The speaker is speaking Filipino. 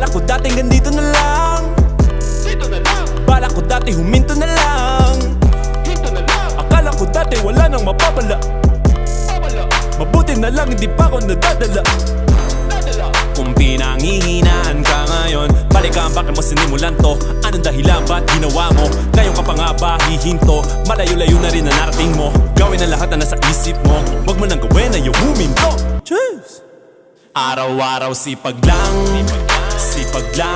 Kala ko dating ganito na lang. Dito na lang, Bala ko dati huminto na lang. Dito na lang. Akala ko dati wala nang mapapala. Pawala, Mabuti na lang hindi pa ako nadadala. Dadala Kung pinangihinaan ka ngayon Balikan bakit mo sinimulan to? Anong dahilan ba't ginawa mo? Ngayon ka pa nga ba hihinto? Malayo-layo na rin na narating mo. Gawin ang lahat na nasa isip mo. Huwag mo nang gawin na yung huminto. Cheers! Araw-araw sipag lang Sipag lang